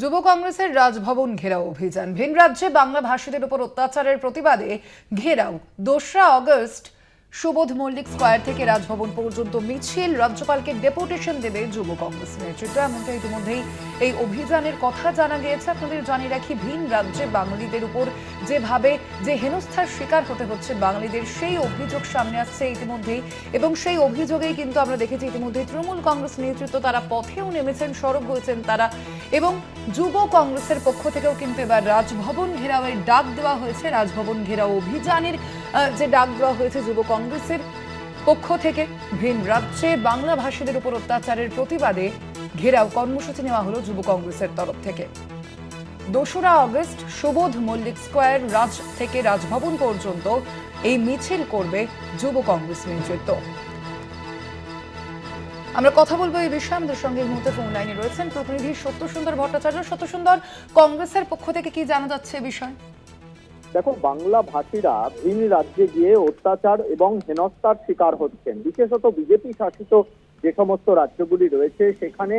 যুব কংগ্রেসের রাজভবন ঘেরাও অভিযান। ভিন রাজ্যে বাংলা ভাষীদের উপর অত্যাচারের প্রতিবাদে ঘেরাও। দোসরা অগস্ট সুবোধ মল্লিক স্কোয়ার থেকে রাজভবন পর্যন্ত মিছিল, রাজ্যপালকে ডেপুটেশন দেবে যুব কংগ্রেস নেতৃত্ব। এমনটা ইতিমধ্যেই এই অভিযানের কথা জানা গিয়েছে। আপনাদের জানিয়ে রাখি, ভিন রাজ্যে বাঙালিদের উপর যেভাবে যে হেনস্থার শিকার হতে হচ্ছে বাঙালিদের, সেই অভিযোগ সামনে আসছে ইতিমধ্যেই। এবং সেই অভিযোগেই কিন্তু আমরা দেখেছি ইতিমধ্যেই তৃণমূল কংগ্রেস নেতৃত্ব তারা পথেও নেমেছেন, সরব হয়েছেন তারা। এবং যুব কংগ্রেসের পক্ষ থেকেও কিন্তু এবার রাজভবন ঘেরাওয়ের ডাক দেওয়া হয়েছে। রাজভবন ঘেরাও অভিযানের যে ডাক দেওয়া হয়েছে যুব কংগ্রেসের পক্ষ থেকে, ভিন রাজ্যে বাংলা ভাষীদের উপর অত্যাচারের প্রতিবাদে ঘেরাও কর্মসূচি নেওয়া হলো যুব কংগ্রেসের তরফ থেকে। দোসরা অগস্ট সুবোধ মল্লিক স্কোয়ার রাজ থেকে রাজভবন পর্যন্ত এই মিছিল করবে যুব কংগ্রেস নেতৃত্ব। আমরা কথা বলব এই বিষয়ে। আমাদের সঙ্গে মুহূর্তে ফোন লাইনে রয়েছেন প্রতিনিধি সত্য সুন্দর ভট্টাচার্য। সত্য সুন্দর কংগ্রেসের পক্ষ থেকে কি জানা যাচ্ছে বিষয়ে? দেখো, বাংলা ভাষীরা ভিন রাজ্যে গিয়ে অত্যাচার এবং হেনস্থার শিকার হচ্ছেন। বিশেষত বিজেপি শাসিত যে সমস্ত রাজ্যগুলি রয়েছে, সেখানে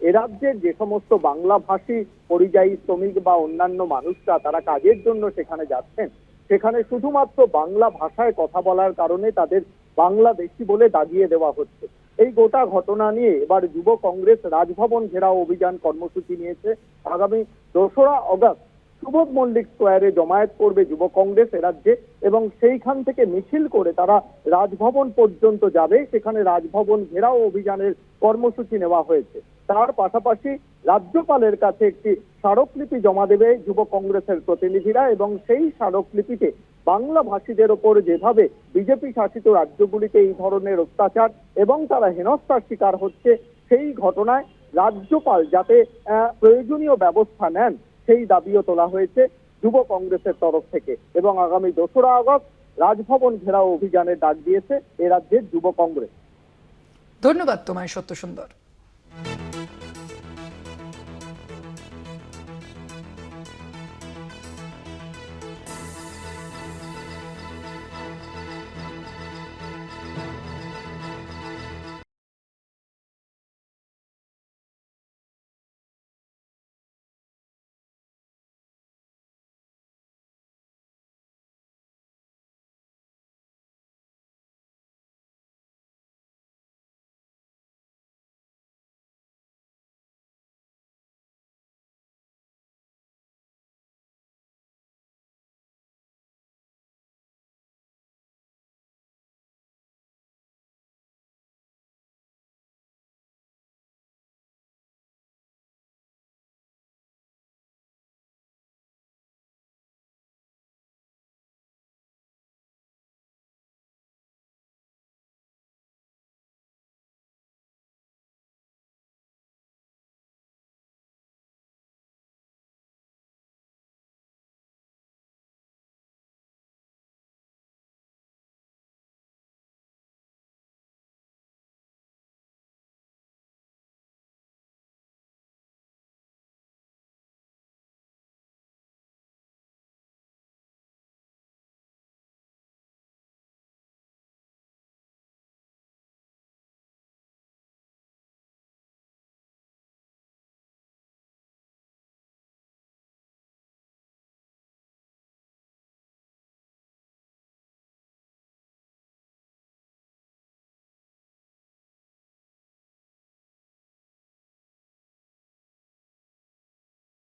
এ রাজ্যের যে সমস্ত বাংলা ভাষী পরিযায়ী শ্রমিক বা অন্যান্য মানুষরা, তারা কাজের জন্য সেখানে যাচ্ছেন। সেখানে শুধুমাত্র বাংলা ভাষায় কথা বলার কারণে তাদের বাংলাদেশি বলে দাগিয়ে দেওয়া হচ্ছে। এই গোটা ঘটনা নিয়ে এবার যুব কংগ্রেস রাজভবন ঘেরাও অভিযান কর্মসূচি নিয়েছে। আগামী দোসরা অগস্ট সুবোধ মল্লিক স্কোয়ারে জমায়েত করবে যুব কংগ্রেস রাজ্যে এবং সেইখান থেকে মিছিল করে তারা রাজভবন পর্যন্ত যাবে। সেখানে রাজভবন ঘেরাও অভিযানের কর্মসূচি নেওয়া হয়েছে। তার পাশাপাশি রাজ্যপালের কাছে একটি স্মারকলিপি জমা দেবে যুব কংগ্রেসের প্রতিনিধিরা এবং সেই স্মারকলিপিতে বাংলা ভাষীদের ওপর যেভাবে বিজেপি শাসিত রাজ্যগুলিতে এই ধরনের অত্যাচার এবং তারা হেনস্থার শিকার হচ্ছে, সেই ঘটনায় রাজ্যপাল যাতে প্রয়োজনীয় ব্যবস্থা নেন। সেই দাবিও তোলা হয়েছে যুব কংগ্রেসের তরফ থেকে। এবং আগামী দোসরা আগস্ট রাজভবন ঘেরাও অভিযানের ডাক দিয়েছে এ রাজ্যের যুব কংগ্রেস। ধন্যবাদ তোমায় সত্য সুন্দর